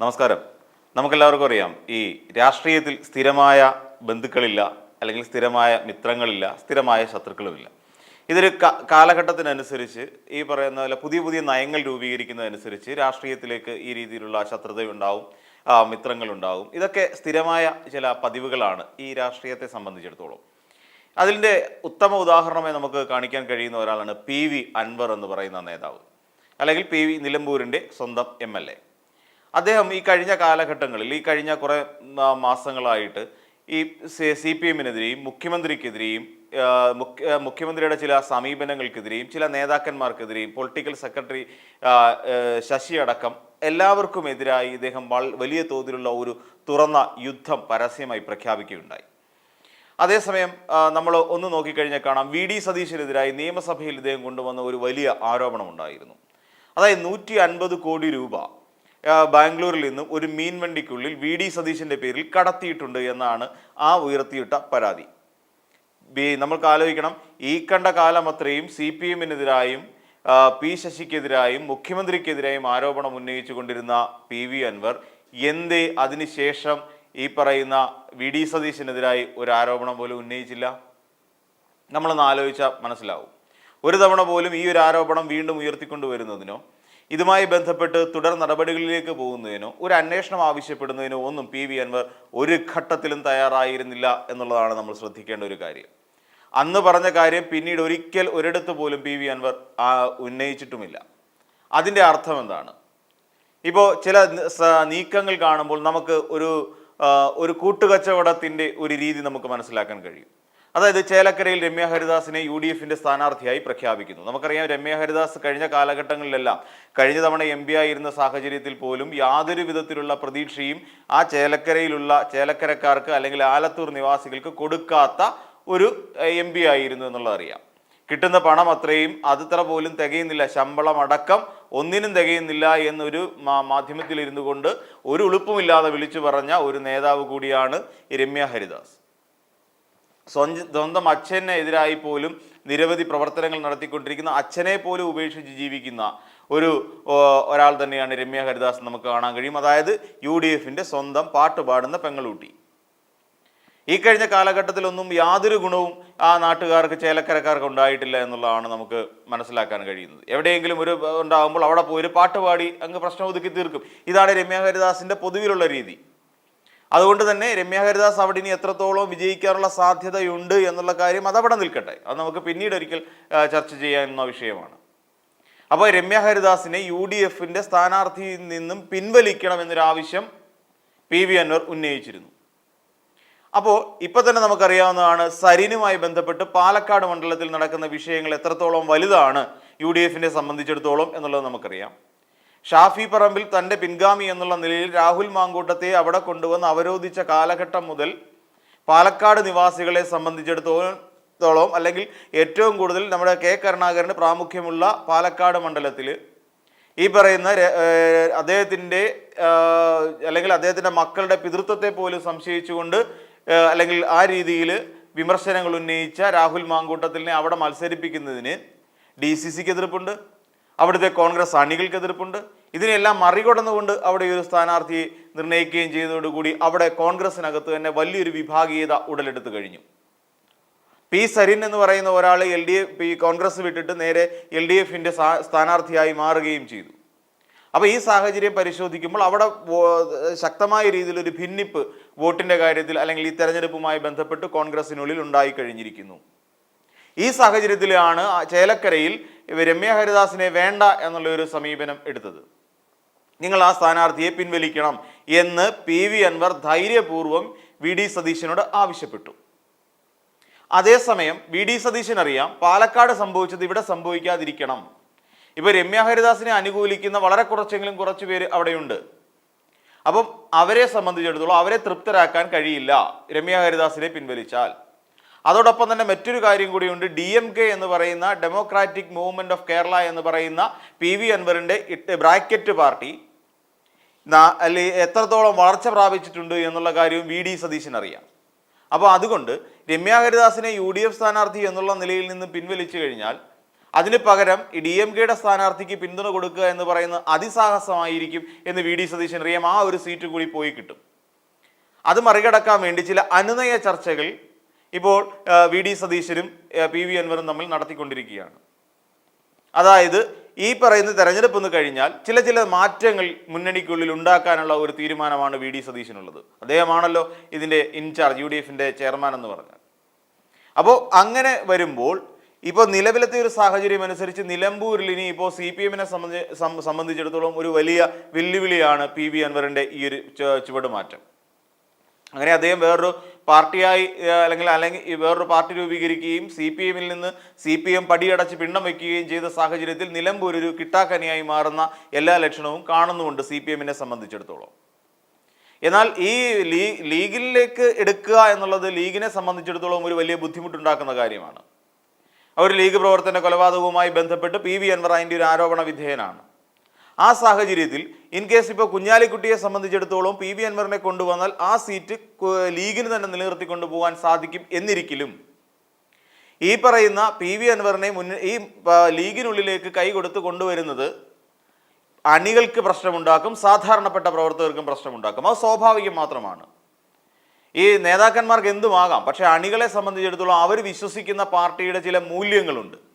നമസ്കാരം. നമുക്കെല്ലാവർക്കും അറിയാം ഈ രാഷ്ട്രീയത്തിൽ സ്ഥിരമായ ബന്ധുക്കളില്ല അല്ലെങ്കിൽ സ്ഥിരമായ മിത്രങ്ങളില്ല സ്ഥിരമായ ശത്രുക്കളുമില്ല. ഇതൊരു കാലഘട്ടത്തിനനുസരിച്ച് ഈ പറയുന്ന പോലെ പുതിയ പുതിയ നയങ്ങൾ രൂപീകരിക്കുന്നതനുസരിച്ച് രാഷ്ട്രീയത്തിലേക്ക് ഈ രീതിയിലുള്ള ശത്രുതയുണ്ടാവും മിത്രങ്ങളുണ്ടാവും. ഇതൊക്കെ സ്ഥിരമായ ചില പതിവുകളാണ് ഈ രാഷ്ട്രീയത്തെ സംബന്ധിച്ചിടത്തോളം. അതിന്റെ ഉത്തമ ഉദാഹരണമായി നമുക്ക് കാണിക്കാൻ കഴിയുന്ന ഒരാളാണ് പി വി അൻവർ എന്ന് പറയുന്ന നേതാവ് അല്ലെങ്കിൽ പി വി നിലമ്പൂരിന്റെ സ്വന്തം എം എൽ എ. അദ്ദേഹം ഈ കഴിഞ്ഞ കാലഘട്ടങ്ങളിൽ ഈ കഴിഞ്ഞ കുറേ മാസങ്ങളായിട്ട് ഈ സി പി എമ്മിനെതിരെയും മുഖ്യമന്ത്രിക്കെതിരെയും മുഖ്യമന്ത്രിയുടെ ചില സമീപനങ്ങൾക്കെതിരെയും ചില നേതാക്കന്മാർക്കെതിരെയും പൊളിറ്റിക്കൽ സെക്രട്ടറി ശശി അടക്കം എല്ലാവർക്കും എതിരായി ഇദ്ദേഹം വലിയ തോതിലുള്ള ഒരു തുറന്ന യുദ്ധം പരസ്യമായി പ്രഖ്യാപിക്കുകയുണ്ടായി. അതേസമയം നമ്മൾ ഒന്ന് നോക്കിക്കഴിഞ്ഞാൽ കാണാം വി. ഡി. സതീശിനെതിരായി നിയമസഭയിൽ ഇദ്ദേഹം കൊണ്ടുവന്ന ഒരു വലിയ ആരോപണമുണ്ടായിരുന്നു. അതായത് നൂറ്റി അൻപത് കോടി രൂപ ബാംഗ്ലൂരിൽ നിന്നും ഒരു മീൻ വണ്ടിക്കുള്ളിൽ വി ഡി സതീശന്റെ പേരിൽ കടത്തിയിട്ടുണ്ട് എന്നാണ് ആ ഉയർത്തിയിട്ട പരാതി. നമ്മൾക്ക് ആലോചിക്കണം. ഈ കണ്ട കാലം അത്രയും സി പി എമ്മിനെതിരായും പി ശശിക്കെതിരായും മുഖ്യമന്ത്രിക്കെതിരായും ആരോപണം ഉന്നയിച്ചു കൊണ്ടിരുന്ന പി വി അൻവർ എന്തേ അതിനുശേഷം ഈ പറയുന്ന വി ഡി സതീശനെതിരായി ഒരു ആരോപണം പോലും ഉന്നയിച്ചില്ല? നമ്മളൊന്ന് ആലോചിച്ചാൽ മനസ്സിലാവും. ഒരു തവണ പോലും ഈ ഒരു ആരോപണം വീണ്ടും ഉയർത്തിക്കൊണ്ടുവരുന്നതിനോ ഇതുമായി ബന്ധപ്പെട്ട് തുടർ നടപടികളിലേക്ക് പോകുന്നതിനോ ഒരു അന്വേഷണം ആവശ്യപ്പെടുന്നതിനോ ഒന്നും പി വി അൻവർ ഒരു ഘട്ടത്തിലും തയ്യാറായിരുന്നില്ല എന്നുള്ളതാണ് നമ്മൾ ശ്രദ്ധിക്കേണ്ട ഒരു കാര്യം. അന്ന് പറഞ്ഞ കാര്യം പിന്നീട് ഒരിക്കൽ ഒരിടത്ത് പോലും പി വി അൻവർ ഉന്നയിച്ചിട്ടുമില്ല. അതിന്റെ അർത്ഥം എന്താണ്? ഇപ്പോൾ ചില നീക്കങ്ങൾ കാണുമ്പോൾ നമുക്ക് ഒരു ഒരു കൂട്ടുകച്ചവടത്തിന്റെ ഒരു രീതി നമുക്ക് മനസ്സിലാക്കാൻ കഴിയും. അതായത് ചേലക്കരയിൽ രമ്യ ഹരിദാസിനെ യു ഡി എഫിന്റെ സ്ഥാനാർത്ഥിയായി പ്രഖ്യാപിക്കുന്നു. നമുക്കറിയാം രമ്യ ഹരിദാസ് കഴിഞ്ഞ കാലഘട്ടങ്ങളിലെല്ലാം കഴിഞ്ഞ തവണ എം പി ആയിരുന്ന സാഹചര്യത്തിൽ പോലും യാതൊരു വിധത്തിലുള്ള പ്രതീക്ഷയും ആ ചേലക്കരയിലുള്ള ചേലക്കരക്കാർക്ക് അല്ലെങ്കിൽ ആലത്തൂർ നിവാസികൾക്ക് കൊടുക്കാത്ത ഒരു എം പി ആയിരുന്നു എന്നുള്ളത് അറിയാം. കിട്ടുന്ന പണം അത്രയും അതിത്ര പോലും തികയുന്നില്ല. ശമ്പളം അടക്കം ഒന്നിനും തികയുന്നില്ല എന്നൊരു മാ- മാധ്യമത്തിൽ ഇരുന്നു കൊണ്ട് ഒരു ഉളുപ്പുമില്ലാതെ വിളിച്ചു പറഞ്ഞ ഒരു നേതാവ് കൂടിയാണ് രമ്യ ഹരിദാസ്. സ്വന്തം അച്ഛനെ അച്ഛനെതിരായി പോലും നിരവധി പ്രവർത്തനങ്ങൾ നടത്തിക്കൊണ്ടിരിക്കുന്ന അച്ഛനെ പോലും ഉപേക്ഷിച്ച് ജീവിക്കുന്ന ഒരു ഒരാൾ തന്നെയാണ് രമ്യ ഹരിദാസ് നമുക്ക് കാണാൻ കഴിയും. അതായത് യു ഡി എഫിന്റെ സ്വന്തം പാട്ട് പാടുന്ന പെങ്ങളൂട്ടി. ഈ കഴിഞ്ഞ കാലഘട്ടത്തിലൊന്നും യാതൊരു ഗുണവും ആ നാട്ടുകാർക്ക് ചേലക്കരക്കാർക്ക് ഉണ്ടായിട്ടില്ല എന്നുള്ളതാണ് നമുക്ക് മനസ്സിലാക്കാൻ കഴിയുന്നത്. എവിടെയെങ്കിലും ഒരു ഉണ്ടാകുമ്പോൾ അവിടെ പോയി ഒരു പാട്ട് പാടി അങ്ങ് പ്രശ്നം ഒതുക്കി തീർക്കും. ഇതാണ് രമ്യ ഹരിദാസിന്റെ പൊതുവിലുള്ള രീതി. അതുകൊണ്ട് തന്നെ രമ്യ ഹരിദാസ് അവിടെ ഇനി എത്രത്തോളം വിജയിക്കാനുള്ള സാധ്യതയുണ്ട് എന്നുള്ള കാര്യം അതവിടെ നിൽക്കട്ടെ. അത് നമുക്ക് പിന്നീട് ഒരിക്കൽ ചർച്ച ചെയ്യാവുന്ന വിഷയമാണ്. അപ്പോൾ രമ്യ ഹരിദാസിനെ യു ഡി എഫിന്റെ സ്ഥാനാർത്ഥിയിൽ നിന്നും പിൻവലിക്കണം എന്നൊരു ആവശ്യം പി വി അൻവർ ഉന്നയിച്ചിരുന്നു. അപ്പോൾ ഇപ്പം തന്നെ നമുക്കറിയാവുന്നതാണ് സരിനുമായി ബന്ധപ്പെട്ട് പാലക്കാട് മണ്ഡലത്തിൽ നടക്കുന്ന വിഷയങ്ങൾ എത്രത്തോളം വലുതാണ് യു ഡി എഫിനെ സംബന്ധിച്ചിടത്തോളം എന്നുള്ളത് നമുക്കറിയാം. ഷാഫി പറമ്പിൽ തന്റെ പിൻഗാമി എന്നുള്ള നിലയിൽ രാഹുൽ മാങ്കൂട്ടത്തെ അവിടെ കൊണ്ടുവന്ന് അവരോധിച്ച കാലഘട്ടം മുതൽ പാലക്കാട് നിവാസികളെ സംബന്ധിച്ചിടത്തോളം അല്ലെങ്കിൽ ഏറ്റവും കൂടുതൽ നമ്മുടെ കെ കരുണാകരന് പ്രാമുഖ്യമുള്ള പാലക്കാട് മണ്ഡലത്തിൽ ഈ പറയുന്ന അദ്ദേഹത്തിന്റെ അല്ലെങ്കിൽ അദ്ദേഹത്തിന്റെ മക്കളുടെ പിതൃത്വത്തെ പോലും സംശയിച്ചുകൊണ്ട് അല്ലെങ്കിൽ ആ രീതിയിൽ വിമർശനങ്ങൾ ഉന്നയിച്ച രാഹുൽ മാങ്കൂട്ടത്തിനെ അവിടെ മത്സരിപ്പിക്കുന്നതിന് ഡി സി സിക്ക് എതിർപ്പുണ്ട്. അവിടുത്തെ കോൺഗ്രസ് അണികൾക്ക് എതിർപ്പുണ്ട്. ഇതിനെല്ലാം മറികടന്നുകൊണ്ട് അവിടെ ഒരു സ്ഥാനാർത്ഥിയെ നിർണയിക്കുകയും ചെയ്തതോടുകൂടി അവിടെ കോൺഗ്രസിനകത്ത് തന്നെ വലിയൊരു വിഭാഗീയത ഉടലെടുത്തു കഴിഞ്ഞു. പി. സരിൻ എന്ന് പറയുന്ന ഒരാൾ എൽ ഡി എഫ് ഈ കോൺഗ്രസ് വിട്ടിട്ട് നേരെ എൽ ഡി എഫിന്റെ സ്ഥാനാർത്ഥിയായി മാറുകയും ചെയ്തു. അപ്പോൾ ഈ സാഹചര്യം പരിശോധിക്കുമ്പോൾ അവിടെ ശക്തമായ രീതിയിൽ ഒരു ഭിന്നിപ്പ് വോട്ടിന്റെ കാര്യത്തിൽ അല്ലെങ്കിൽ ഈ തെരഞ്ഞെടുപ്പുമായി ബന്ധപ്പെട്ട് കോൺഗ്രസിനുള്ളിൽ ഉണ്ടായി കഴിഞ്ഞിരിക്കുന്നു. ഈ സാഹചര്യത്തിലാണ് ചേലക്കരയിൽ രമ്യ ഹരിദാസിനെ വേണ്ട എന്നുള്ള ഒരു സമീപനം എടുത്തത്. നിങ്ങൾ ആ സ്ഥാനാർത്ഥിയെ പിൻവലിക്കണം എന്ന് പി വി അൻവർ ധൈര്യപൂർവം വി ഡി സതീശനോട് ആവശ്യപ്പെട്ടു. അതേസമയം വി ഡി സതീശൻ അറിയാം പാലക്കാട് സംഭവിച്ചത് ഇവിടെ സംഭവിക്കാതിരിക്കണം. ഇപ്പൊ രമ്യ ഹരിദാസിനെ അനുകൂലിക്കുന്ന വളരെ കുറച്ചെങ്കിലും കുറച്ച് പേര് അവിടെയുണ്ട്. അപ്പം അവരെ സംബന്ധിച്ചിടത്തോളം അവരെ തൃപ്തരാക്കാൻ കഴിയില്ല രമ്യ ഹരിദാസിനെ പിൻവലിച്ചാൽ. അതോടൊപ്പം തന്നെ മറ്റൊരു കാര്യം കൂടിയുണ്ട് ഡി എം കെ എന്ന് പറയുന്ന ഡെമോക്രാറ്റിക് മൂവ്മെന്റ് ഓഫ് കേരള എന്ന് പറയുന്ന പി വി അൻവറിന്റെ ബ്രാക്കറ്റ് പാർട്ടി അല്ലെ എത്രത്തോളം വളർച്ച പ്രാപിച്ചിട്ടുണ്ട് എന്നുള്ള കാര്യവും വി ഡി സതീശൻ അറിയാം. അപ്പോൾ അതുകൊണ്ട് രമ്യ ഹരിദാസിനെ യു ഡി എഫ് സ്ഥാനാർത്ഥി എന്നുള്ള നിലയിൽ നിന്ന് പിൻവലിച്ചു കഴിഞ്ഞാൽ അതിന് പകരം ഡി എം കെയുടെ സ്ഥാനാർത്ഥിക്ക് പിന്തുണ കൊടുക്കുക എന്ന് പറയുന്ന അതിസാഹസമായിരിക്കും എന്ന് വി ഡി സതീശൻ അറിയാം. ആ ഒരു സീറ്റ് കൂടി പോയി കിട്ടും. അത് മറികടക്കാൻ വേണ്ടി ചില അനുനയ ചർച്ചകൾ ഇപ്പോൾ വി ഡി സതീശനും പി വി അൻവറും തമ്മിൽ നടത്തിക്കൊണ്ടിരിക്കുകയാണ്. അതായത് ഈ പറയുന്ന തെരഞ്ഞെടുപ്പ് ഒന്ന് കഴിഞ്ഞാൽ ചില ചില മാറ്റങ്ങൾ മുന്നണിക്കുള്ളിൽ ഉണ്ടാക്കാനുള്ള ഒരു തീരുമാനമാണ് വി ഡി സതീശനുള്ളത്. അദ്ദേഹമാണല്ലോ ഇതിന്റെ ഇൻചാർജ് യു ഡി എഫിന്റെ ചെയർമാൻ എന്ന് പറഞ്ഞാൽ അപ്പോൾ അങ്ങനെ വരുമ്പോൾ ഇപ്പോൾ നിലവിലത്തെ ഒരു സാഹചര്യം അനുസരിച്ച് നിലമ്പൂരിൽ ഇനി ഇപ്പോൾ സി പി എമ്മിനെ സംബന്ധിച്ചിടത്തോളം ഒരു വലിയ വെല്ലുവിളിയാണ് പി വി അൻവറിന്റെ ഈ ഒരു ചുവടുമാറ്റം അങ്ങനെ അദ്ദേഹം വേറൊരു പാർട്ടിയായി അല്ലെങ്കിൽ അല്ലെങ്കിൽ വേറൊരു പാർട്ടി രൂപീകരിക്കുകയും സി പി എമ്മിൽ നിന്ന് സി പി എം പടിയടച്ച് പിണ്ണം വയ്ക്കുകയും ചെയ്ത സാഹചര്യത്തിൽ നിലമ്പൂർ ഒരു കിട്ടാക്കനിയായി മാറുന്ന എല്ലാ ലക്ഷണവും കാണുന്നുമുണ്ട് സി പി എമ്മിനെ സംബന്ധിച്ചിടത്തോളം. എന്നാൽ ഈ ലീ ലീഗിലേക്ക് എടുക്കുക എന്നുള്ളത് ലീഗിനെ സംബന്ധിച്ചിടത്തോളം ഒരു വലിയ ബുദ്ധിമുട്ടുണ്ടാക്കുന്ന കാര്യമാണ്. അവർ ലീഗ് പ്രവർത്തന കൊലപാതകവുമായി ബന്ധപ്പെട്ട് പി വി അൻവർ അതിന്റെ ഒരു ആരോപണ വിധേയനാണ്. ആ സാഹചര്യത്തിൽ ഇൻ കേസ് ഇപ്പോൾ കുഞ്ഞാലിക്കുട്ടിയെ സംബന്ധിച്ചിടത്തോളം പി വി അൻവറിനെ കൊണ്ടുവന്നാൽ ആ സീറ്റ് ലീഗിന് തന്നെ നിലനിർത്തിക്കൊണ്ടു പോകാൻ സാധിക്കും എന്നിരിക്കലും. ഈ പറയുന്ന പി വി അൻവറിനെ മുൻ ഈ ലീഗിനുള്ളിലേക്ക് കൈ കൊടുത്ത് കൊണ്ടുവരുന്നത് അണികൾക്ക് പ്രശ്നമുണ്ടാക്കും സാധാരണപ്പെട്ട പ്രവർത്തകർക്കും പ്രശ്നമുണ്ടാക്കും. അത് സ്വാഭാവികം മാത്രമാണ്. ഈ നേതാക്കന്മാർക്ക് എന്തുമാകാം? പക്ഷേ അണികളെ സംബന്ധിച്ചിടത്തോളം അവർ വിശ്വസിക്കുന്ന പാർട്ടിയുടെ ചില മൂല്യങ്ങളുണ്ട്.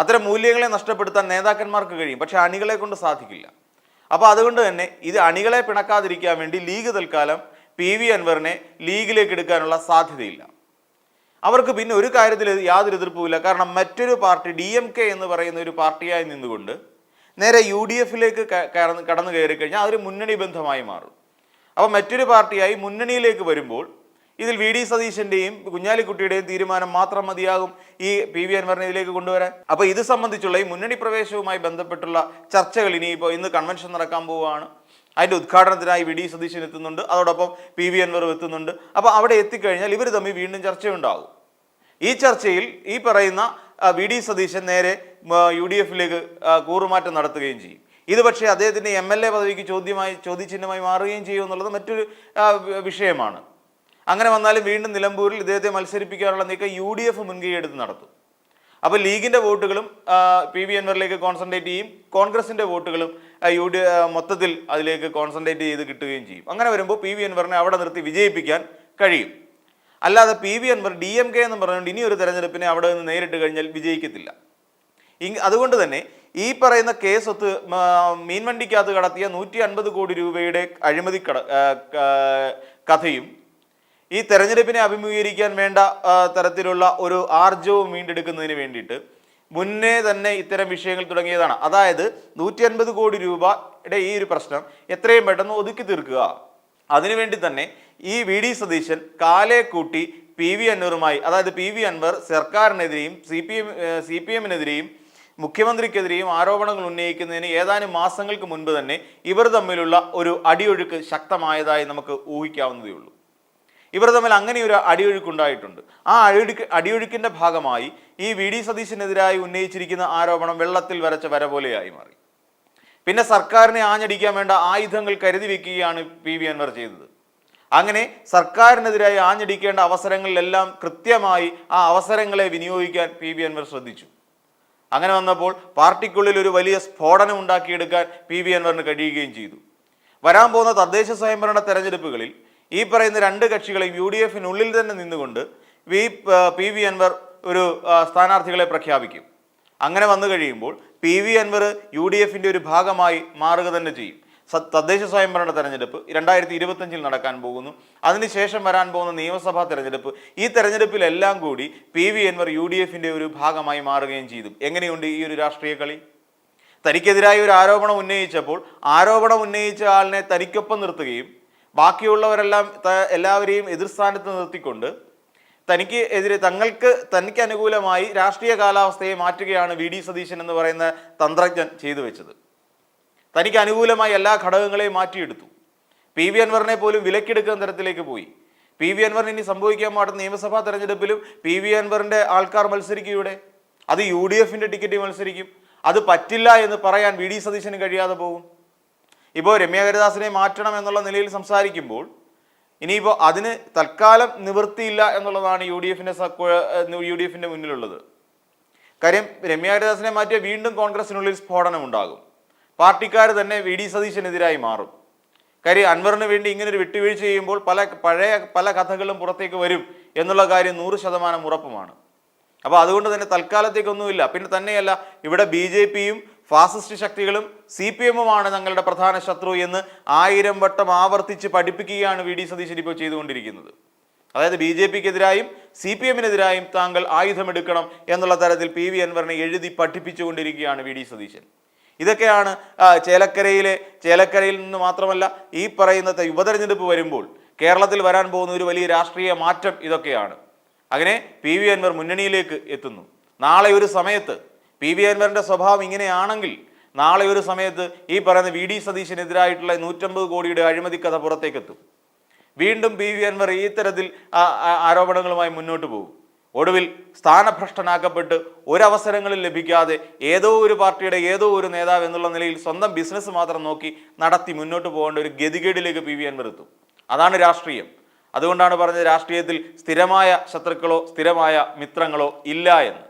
അത്തരം മൂല്യങ്ങളെ നഷ്ടപ്പെടുത്താൻ നേതാക്കന്മാർക്ക് കഴിയും. പക്ഷേ അണികളെ കൊണ്ട് സാധിക്കില്ല. അപ്പോൾ അതുകൊണ്ട് തന്നെ ഇത് അണികളെ പിണക്കാതിരിക്കാൻ വേണ്ടി ലീഗ് തൽക്കാലം പി വി അൻവറിനെ ലീഗിലേക്ക് എടുക്കാനുള്ള സാധ്യതയില്ല. അവർക്ക് പിന്നെ ഒരു കാര്യത്തിൽ യാതൊരു എതിർപ്പുമില്ല കാരണം മറ്റൊരു പാർട്ടി ഡി എം കെ എന്ന് പറയുന്ന ഒരു പാർട്ടിയായി നിന്നുകൊണ്ട് നേരെ യു ഡി എഫിലേക്ക് കടന്നു കയറി കഴിഞ്ഞാൽ അതൊരു മുന്നണി ബന്ധമായി മാറും. അപ്പോൾ മറ്റൊരു പാർട്ടിയായി മുന്നണിയിലേക്ക് വരുമ്പോൾ ഇതിൽ വി ഡി സതീശന്റെയും കുഞ്ഞാലിക്കുട്ടിയുടെയും തീരുമാനം മാത്രം മതിയാകും ഈ പി വി അൻവറിനെ ഇതിലേക്ക് കൊണ്ടുവരാൻ. അപ്പോൾ ഇത് സംബന്ധിച്ചുള്ള ഈ മുന്നണി പ്രവേശവുമായി ബന്ധപ്പെട്ടുള്ള ചർച്ചകൾ ഇനിയിപ്പോൾ ഇന്ന് കൺവെൻഷൻ നടക്കാൻ പോവുകയാണ്. അതിന്റെ ഉദ്ഘാടനത്തിനായി വി ഡി സതീശൻ എത്തുന്നുണ്ട്. അതോടൊപ്പം പി വി അൻവറും എത്തുന്നുണ്ട്. അപ്പോൾ അവിടെ എത്തിക്കഴിഞ്ഞാൽ ഇവർ തമ്മിൽ വീണ്ടും ചർച്ചയുണ്ടാകും. ഈ ചർച്ചയിൽ ഈ പറയുന്ന വി ഡി സതീശൻ നേരെ യു ഡി എഫിലേക്ക് കൂറുമാറ്റം നടത്തുകയും ചെയ്യും. ഇത് പക്ഷേ അദ്ദേഹത്തിന്റെ എം എൽ എ പദവിക്ക് ചോദ്യമായി ചോദ്യചിഹ്നമായി മാറുകയും ചെയ്യുമെന്നുള്ളത് മറ്റൊരു വിഷയമാണ്. അങ്ങനെ വന്നാലും വീണ്ടും നിലമ്പൂരിൽ ഇദ്ദേഹത്തെ മത്സരിപ്പിക്കാനുള്ള നീക്കം യു ഡി എഫ് മുൻകൈ എടുത്ത് നടത്തും. അപ്പോൾ ലീഗിന്റെ വോട്ടുകളും പി വി അൻവറിലേക്ക് കോൺസെൻട്രേറ്റ് ചെയ്യും. കോൺഗ്രസിന്റെ വോട്ടുകളും യു ഡി മൊത്തത്തിൽ അതിലേക്ക് കോൺസെൻട്രേറ്റ് ചെയ്ത് കിട്ടുകയും ചെയ്യും. അങ്ങനെ വരുമ്പോൾ പി വി അൻവറിനെ അവിടെ നിർത്തി വിജയിപ്പിക്കാൻ കഴിയും. അല്ലാതെ P V Anvar D M K എന്ന് പറഞ്ഞുകൊണ്ട് ഇനിയൊരു തെരഞ്ഞെടുപ്പിനെ അവിടെ നിന്ന് നേരിട്ട് കഴിഞ്ഞാൽ വിജയിക്കത്തില്ല. അതുകൊണ്ട് തന്നെ ഈ പറയുന്ന കേസ് ഒത്ത് മീൻവണ്ടിക്കകത്ത് കടത്തിയ നൂറ്റി അൻപത് കോടി രൂപയുടെ അഴിമതി കഥയും ഈ തെരഞ്ഞെടുപ്പിനെ അഭിമുഖീകരിക്കാൻ വേണ്ട തരത്തിലുള്ള ഒരു ആർജവും വീണ്ടെടുക്കുന്നതിന് വേണ്ടിയിട്ട് മുന്നേ തന്നെ ഇത്തരം വിഷയങ്ങൾ തുടങ്ങിയതാണ്. അതായത് നൂറ്റി അൻപത് കോടി രൂപയുടെ ഈ ഒരു പ്രശ്നം എത്രയും പെട്ടെന്ന് ഒതുക്കി തീർക്കുക. അതിനുവേണ്ടി തന്നെ ഈ വി ഡി സതീശൻ കാലെ കൂട്ടി പി വി അൻവറുമായി അതായത് P V Anvar സർക്കാരിനെതിരെയും C P M C P എമ്മിനെതിരെയും മുഖ്യമന്ത്രിക്കെതിരെയും ആരോപണങ്ങൾ ഉന്നയിക്കുന്നതിന് ഏതാനും മാസങ്ങൾക്ക് മുൻപ് തന്നെ ഇവർ തമ്മിലുള്ള ഒരു അടിയൊഴുക്ക് ശക്തമായതായി നമുക്ക് ഊഹിക്കാവുന്നതേ ഉള്ളൂ ഇവർ തമ്മിൽ അങ്ങനെ ഒരു അടിയൊഴുക്കുണ്ടായിട്ടുണ്ട്. ആ അടിയൊഴുക്ക് അടിയൊഴുക്കിന്റെ ഭാഗമായി ഈ വി. ഡി. സതീശനെതിരായി ഉന്നയിച്ചിരിക്കുന്ന ആരോപണം വെള്ളത്തിൽ വരച്ച വര പോലെയായി മാറി. പിന്നെ സർക്കാരിനെ ആഞ്ഞടിക്കാൻ വേണ്ട ആയുധങ്ങൾ കരുതി വെക്കുകയാണ് പി. വി. അൻവർ ചെയ്തത്. അങ്ങനെ സർക്കാരിനെതിരായി ആഞ്ഞടിക്കേണ്ട അവസരങ്ങളിലെല്ലാം കൃത്യമായി ആ അവസരങ്ങളെ വിനിയോഗിക്കാൻ പി. വി. അൻവർ ശ്രദ്ധിച്ചു. അങ്ങനെ വന്നപ്പോൾ പാർട്ടിക്കുള്ളിൽ ഒരു വലിയ സ്ഫോടനം ഉണ്ടാക്കിയെടുക്കാൻ പി. വി. അൻവറിന് കഴിയുകയും ചെയ്തു. വരാൻ പോകുന്ന തദ്ദേശ സ്വയംഭരണ തെരഞ്ഞെടുപ്പുകളിൽ ഈ പറയുന്ന രണ്ട് കക്ഷികളെയും യു ഡി എഫിനുള്ളിൽ തന്നെ നിന്നുകൊണ്ട് വി പി വി അൻവർ ഒരു സ്ഥാനാർത്ഥികളെ പ്രഖ്യാപിക്കും. അങ്ങനെ വന്നു കഴിയുമ്പോൾ P V Anvar U D എഫിന്റെ ഒരു ഭാഗമായി മാറുക തന്നെ ചെയ്യും. തദ്ദേശ സ്വയംഭരണ തെരഞ്ഞെടുപ്പ് രണ്ടായിരത്തി ഇരുപത്തഞ്ചിൽ നടക്കാൻ പോകുന്നു. അതിനുശേഷം വരാൻ പോകുന്ന നിയമസഭാ തെരഞ്ഞെടുപ്പ്. ഈ തെരഞ്ഞെടുപ്പിലെല്ലാം കൂടി P V Anvar U D എഫിന്റെ ഒരു ഭാഗമായി മാറുകയും ചെയ്തു. എങ്ങനെയുണ്ട് ഈ ഒരു രാഷ്ട്രീയ കളി? തനിക്കെതിരായി ഒരു ആരോപണം ഉന്നയിച്ചപ്പോൾ ആരോപണം ഉന്നയിച്ച ആളിനെ തനിക്കൊപ്പം നിർത്തുകയും ബാക്കിയുള്ളവരെല്ലാം എല്ലാവരെയും എതിർസ്ഥാനത്ത് നിർത്തിക്കൊണ്ട് തനിക്ക് എതിരെ തങ്ങൾക്ക് തനിക്ക് അനുകൂലമായി രാഷ്ട്രീയ കാലാവസ്ഥയെ മാറ്റുകയാണ് വി ഡി സതീശൻ എന്ന് പറയുന്ന തന്ത്രജ്ഞൻ ചെയ്തു വെച്ചത്. തനിക്ക് അനുകൂലമായി എല്ലാ ഘടകങ്ങളെയും മാറ്റിയെടുത്തു. പി വി അൻവറിനെ പോലും വിലക്കെടുക്കുന്ന തരത്തിലേക്ക് പോയി. പി വി അൻവറിന് ഇനി സംഭവിക്കാൻ പാടുന്ന നിയമസഭാ തെരഞ്ഞെടുപ്പിലും പി വി അൻവറിന്റെ ആൾക്കാർ മത്സരിക്കുകയുടെ അത് യു ഡി എഫിന്റെ ടിക്കറ്റ് മത്സരിക്കും. അത് പറ്റില്ല എന്ന് പറയാൻ വി ഡി സതീശന് കഴിയാതെ പോകും. ഇപ്പോൾ രമ്യ ഹരിദാസിനെ മാറ്റണം എന്നുള്ള നിലയിൽ സംസാരിക്കുമ്പോൾ ഇനിയിപ്പോൾ അതിന് തൽക്കാലം നിവൃത്തിയില്ല എന്നുള്ളതാണ് യു ഡി എഫിന്റെ യു ഡി എഫിന്റെ മുന്നിലുള്ളത്. കാര്യം രമ്യ ഹരിദാസിനെ മാറ്റിയ വീണ്ടും കോൺഗ്രസിനുള്ളിൽ സ്ഫോടനം ഉണ്ടാകും പാർട്ടിക്കാർ തന്നെ വി ഡി സതീശനെതിരായി മാറും. കാര്യം അൻവറിന് വേണ്ടി ഇങ്ങനെ ഒരു വിട്ടുവീഴ്ച ചെയ്യുമ്പോൾ പല പഴയ പല കഥകളും പുറത്തേക്ക് വരും എന്നുള്ള കാര്യം നൂറ് ശതമാനം ഉറപ്പുമാണ്. അപ്പോൾ അതുകൊണ്ട് തന്നെ തൽക്കാലത്തേക്കൊന്നുമില്ല. പിന്നെ തന്നെയല്ല ഇവിടെ ബി ജെ പിയും ഫാസിസ്റ്റ് ശക്തികളും സി പി എമ്മുമാണ് തങ്ങളുടെ പ്രധാന ശത്രു എന്ന് ആയിരം വട്ടം ആവർത്തിച്ച് പഠിപ്പിക്കുകയാണ് വി ഡി സതീശൻ ഇപ്പോൾ ചെയ്തുകൊണ്ടിരിക്കുന്നത്. അതായത് ബി ജെ പിക്കെതിരായും സി പി എമ്മിനെതിരായും താങ്കൾ ആയുധമെടുക്കണം എന്നുള്ള തരത്തിൽ പി വി അൻവറിനെ എഴുതി പഠിപ്പിച്ചുകൊണ്ടിരിക്കുകയാണ് വി ഡി സതീശൻ. ഇതൊക്കെയാണ് ചേലക്കരയിലെ ചേലക്കരയിൽ നിന്ന് മാത്രമല്ല ഈ പറയുന്നത്തെ ഉപതെരഞ്ഞെടുപ്പ് വരുമ്പോൾ കേരളത്തിൽ വരാൻ പോകുന്ന ഒരു വലിയ രാഷ്ട്രീയ മാറ്റം ഇതൊക്കെയാണ്. അങ്ങനെ പി വി അൻവർ മുന്നണിയിലേക്ക് എത്തുന്നു. നാളെ ഒരു സമയത്ത് പി വി അൻവറിന്റെ സ്വഭാവം ഇങ്ങനെയാണെങ്കിൽ നാളെ ഒരു സമയത്ത് ഈ പറയുന്ന വി ഡി സതീശിനെതിരായിട്ടുള്ള നൂറ്റമ്പത് കോടിയുടെ അഴിമതി കഥ പുറത്തേക്കെത്തും. വീണ്ടും പി വി അൻവർ ഈ തരത്തിൽ ആ- ആ- ആരോപണങ്ങളുമായി മുന്നോട്ട് പോകും. ഒടുവിൽ സ്ഥാനഭ്രഷ്ടനാക്കപ്പെട്ട് ഒരവസരങ്ങളും ലഭിക്കാതെ ഏതോ ഒരു പാർട്ടിയുടെ ഏതോ ഒരു നേതാവ് എന്നുള്ള നിലയിൽ സ്വന്തം ബിസിനസ് മാത്രം നോക്കി നടത്തി മുന്നോട്ട് പോകേണ്ട ഒരു ഗതികേടിലേക്ക് പി വി അൻവർ എത്തും. അതാണ് രാഷ്ട്രീയം. അതുകൊണ്ടാണ് പറഞ്ഞത് രാഷ്ട്രീയത്തിൽ സ്ഥിരമായ ശത്രുക്കളോ സ്ഥിരമായ മിത്രങ്ങളോ ഇല്ല എന്ന്.